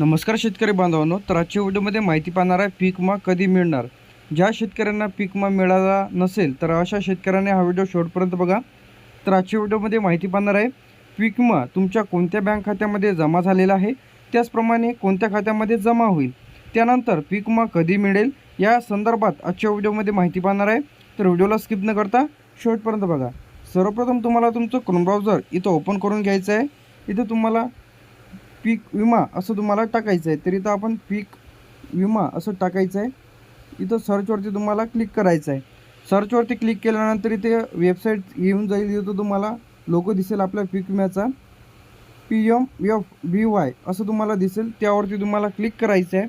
नमस्कार शेतकरी बांधवांनो तर आजच्या व्हिडिओमध्ये माहिती पाहणार आहे पीक विमा कधी मिळणार? ज्या शेतकऱ्यांना पीक विमा मिळाला नसेल तर अशा शेतकऱ्यांनी हा व्हिडिओ शेवटपर्यंत बघा. तर आजच्या व्हिडिओमध्ये माहिती पाहणार आहे पीक विमा तुमच्या कोणत्या बँक खात्यामध्ये जमा झालेला आहे? त्याचप्रमाणे कोणत्या खात्यामध्ये जमा होईल? त्यानंतर पीक विमा कधी मिळेल? या संदर्भात आजच्या व्हिडिओमध्ये माहिती पाहणार आहे. तर व्हिडिओला स्किप न करता शेवटपर्यंत बघा. सर्वप्रथम तुम्हाला तुमचं क्रोम ब्राउझर इथं ओपन करून घ्यायचं आहे. इथं तुम्हाला पीक विमा असं तुम्हाला टाकायचं आहे तर इथं आपण पीक विमा असं टाकायचं आहे. इथं सर्चवरती तुम्हाला क्लिक करायचं आहे. सर्चवरती क्लिक केल्यानंतर इथे वेबसाईट येऊन जाईल इथं तुम्हाला लोगो दिसेल आपल्या पीक विम्याचा. P M F B Y असं तुम्हाला दिसेल त्यावरती तुम्हाला क्लिक करायचं आहे.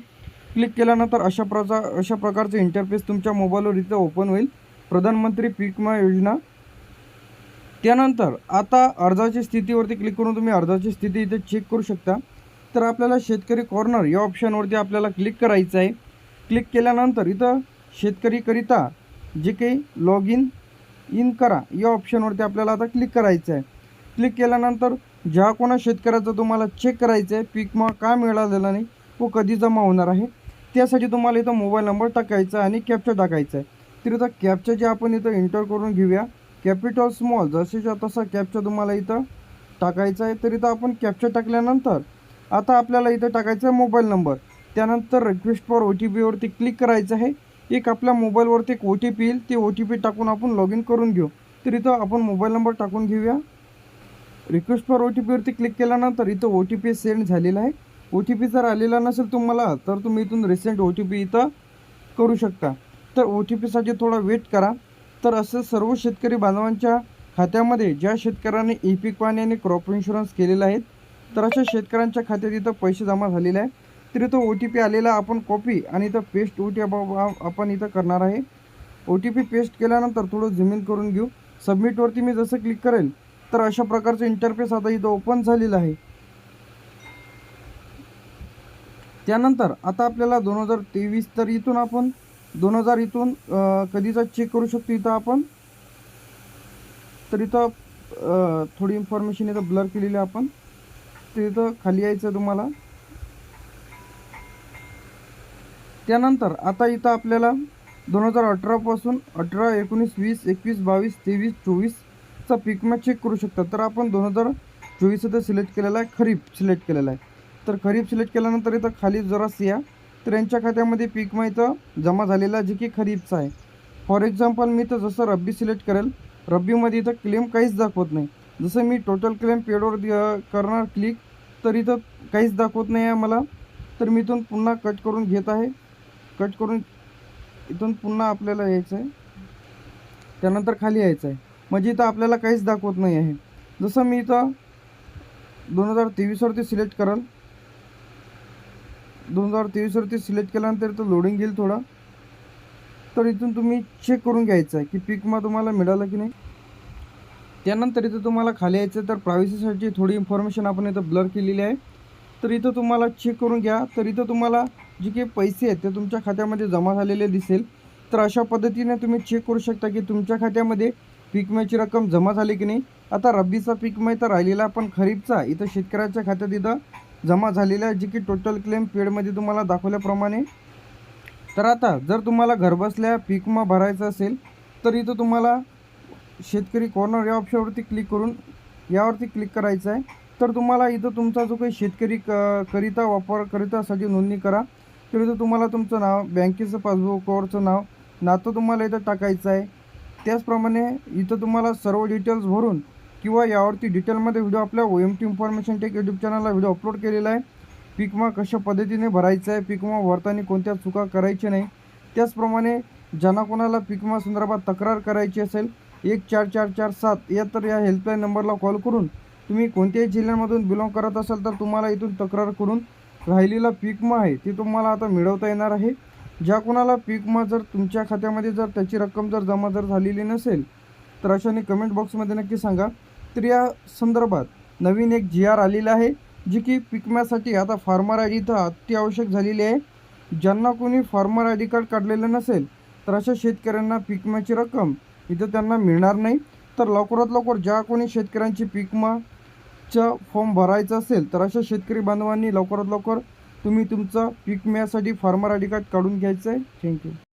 क्लिक केल्यानंतर अशा प्रकार अशा प्रकारचं इंटरफेस तुमच्या मोबाईलवर इथं ओपन होईल. प्रधानमंत्री पीक विमा योजना त्यानंतर आता अर्जाची स्थितीवरती क्लिक करून तुम्ही अर्जाची स्थिती इथे चेक करू शकता. तर आपल्याला शेतकरी कॉर्नर या ऑप्शनवरती आपल्याला क्लिक करायचं आहे. क्लिक केल्यानंतर इथं शेतकरीकरिता जे काही लॉग इन इन करा या ऑप्शनवरती आपल्याला आता क्लिक करायचं आहे. क्लिक केल्यानंतर ज्या कोणा शेतकऱ्याचं तुम्हाला चेक करायचं आहे पीक विमा का मिळालेला नाही व कधी जमा होणार आहे त्यासाठी तुम्हाला इथं मोबाईल नंबर टाकायचा आहे आणि कॅप्चा टाकायचा आहे. तर इथं कॅप्चा जे आपण इथं एंटर करून घेऊया कॅपिटल स्मॉल जसेच्या तसा कॅप्चा तुम्हाला इथं टाकायचा आहे तर इथं आपण कॅपचा टाकल्यानंतर आता आपल्याला इथं टाकायचं आहे मोबाईल नंबर त्यानंतर रिक्वेस्ट फॉर ओ टी पीवरती क्लिक करायचं आहे. एक आपल्या मोबाईलवरती एक ओ टी पी येईल ते ओ टी पी टाकून आपण लॉग इन करून घेऊ. तर इथं आपण मोबाईल नंबर टाकून घेऊया. रिक्वेस्ट फॉर ओ टी पीवरती क्लिक केल्यानंतर इथं ओ टी पी सेंड झालेला आहे. ओ टी पी जर आलेला नसेल तुम्हाला तर तुम्ही इथून रिसेंट ओ टी पी इथं करू शकता. तर ओ टी पीसाठी थोडा वेट करा. तर असं सर्व शेतकरी बांधवांच्या खात्यामध्ये ज्या शेतकऱ्यांनी ई पीक पाणी आणि क्रॉप इन्शुरन्स केलेला आहेत तर अशा शेतकऱ्यांच्या खात्यात इथं पैसे जमा झालेले आहे. तर इथं ओ टी पी आलेला आपण कॉपी आणि इथं पेस्ट ओ टी आपण इथं करणार आहे. ओ टी पी पेस्ट केल्यानंतर थोडं जमीन करून घेऊ. सबमिटवरती मी जसं क्लिक करेल तर अशा प्रकारचं इंटरफेस आता इथं ओपन झालेलं आहे. त्यानंतर आता आपल्याला दोन हजार तेवीस तर इथून आपण दोन हजार इथून कधीचा चेक करू शकतो इथं आपण? तर इथं थोडी इन्फॉर्मेशन इथं ब्लर केलेली आहे आपण. तर इथं खाली यायचं आहे तुम्हाला. त्यानंतर आता इथं आपल्याला दोन हजार अठरापासून अठरा एकोणीस वीस एकवीस बावीस तेवीस चोवीसचा पीक मॅच चेक करू शकता. तर आपण दोन हजार चोवीस इथं सिलेक्ट केलेला आहे खरीप सिलेक्ट केलेला आहे. तर खरीप सिलेक्ट केल्यानंतर इथं खाली जरास या. तर यांच्या खात्यामध्ये पीक मा इथं जमा झालेला जे की खरीपचा आहे. फॉर एक्झाम्पल मी तर जसं रब्बी सिलेक्ट करेल रब्बीमध्ये इथं क्लेम काहीच दाखवत नाही. जसं मी टोटल क्लेम पेडवर करणार क्लिक तर इथं काहीच दाखवत नाही आहे मला. तर मी इथून पुन्हा कट करून घेत आहे. कट करून इथून पुन्हा आपल्याला यायचं आहे. त्यानंतर खाली यायचं आहे. म्हणजे इथं आपल्याला काहीच दाखवत नाही आहे. जसं मी इथं दोन हजार तेवीसवरती सिलेक्ट कराल दोन हजार तेवीसवरती सिलेक्ट केल्यानंतर तो लोडिंग घेईल थोडा. तर इथून तुम्ही चेक करून घ्यायचं आहे की पीक तुम्हाला मिळालं की नाही. त्यानंतर इथं तुम्हाला खाली यायचं तर प्रायव्हसीसाठी थोडी इन्फॉर्मेशन आपण इथं ब्लर केलेली आहे. तर इथं तुम्हाला चेक करून घ्या. तर इथं तुम्हाला जे काही पैसे आहेत ते तुमच्या खात्यामध्ये जमा झालेले दिसेल. तर अशा पद्धतीने तुम्ही चेक करू शकता की तुमच्या खात्यामध्ये पीक विम्याची रक्कम जमा झाली की नाही. आता रब्बीचा पीक तर राहिलेला पण खरीपचा. इथं शेतकऱ्याच्या खात्यात इथं जमा झालेला आहे जी की टोटल क्लेम पेडमध्ये तुम्हाला दाखवल्याप्रमाणे. तर आता जर तुम्हाला घरबसल्या पीक विमा भरायचा असेल तर इथं तुम्हाला शेतकरी कॉर्नर या ऑप्शनवरती क्लिक करून यावरती क्लिक करायचं आहे. तर तुम्हाला इथं तुमचा जो काही शेतकरी क करिता वापरकरितासाठी नोंदणी करा. तर इथं तुम्हाला तुमचं नाव बँकेचं पासबुकवरचं नाव नातं तुम्हाला इथं टाकायचं आहे. त्याचप्रमाणे इथं तुम्हाला सर्व डिटेल्स भरून किंवा यावरती डिटेलमध्ये व्हिडिओ आपल्या O M T information tech YouTube चॅनलला व्हिडिओ अपलोड केलेला आहे. पिकमा कशा पद्धतीने भरायचा आहे? पीक विमा भरताना कोणत्या चुका करायच्या नाही? त्याचप्रमाणे ज्यांना कोणाला पिकमा संदर्भात तक्रार करायची असेल एक चार चार चार सात या तर या हेल्पलाईन नंबरला कॉल करून तुम्ही कोणत्याही जिल्ह्यामधून बिलॉंग करत असाल तर तुम्हाला इथून तक्रार करून राहिलेला पीक आहे ती तुम्हाला आता मिळवता येणार आहे. ज्या कोणाला पिकमा जर तुमच्या खात्यामध्ये जर त्याची रक्कम जर जमा जर झालेली नसेल तर अशाने कमेंट बॉक्समध्ये नक्की सांगा. तर या संदर्भात नवीन एक जी आर आलेला आहे जी की पिकम्यासाठी आता फार्मर आय डी इथं अत्यावश्यक झालेली आहे. ज्यांना कोणी फार्मर आय डी कार्ड काढलेलं नसेल तर अशा शेतकऱ्यांना पिकम्याची रक्कम इथं त्यांना मिळणार नाही. तर लवकरात लवकर ज्या कोणी शेतकऱ्यांची पिकमाचा फॉर्म भरायचा असेल तर अशा शेतकरी बांधवांनी लवकरात लवकर तुम्ही तुमचा पिकम्यासाठी फार्मर आय डी कार्ड काढून घ्यायचं आहे थँक्यू.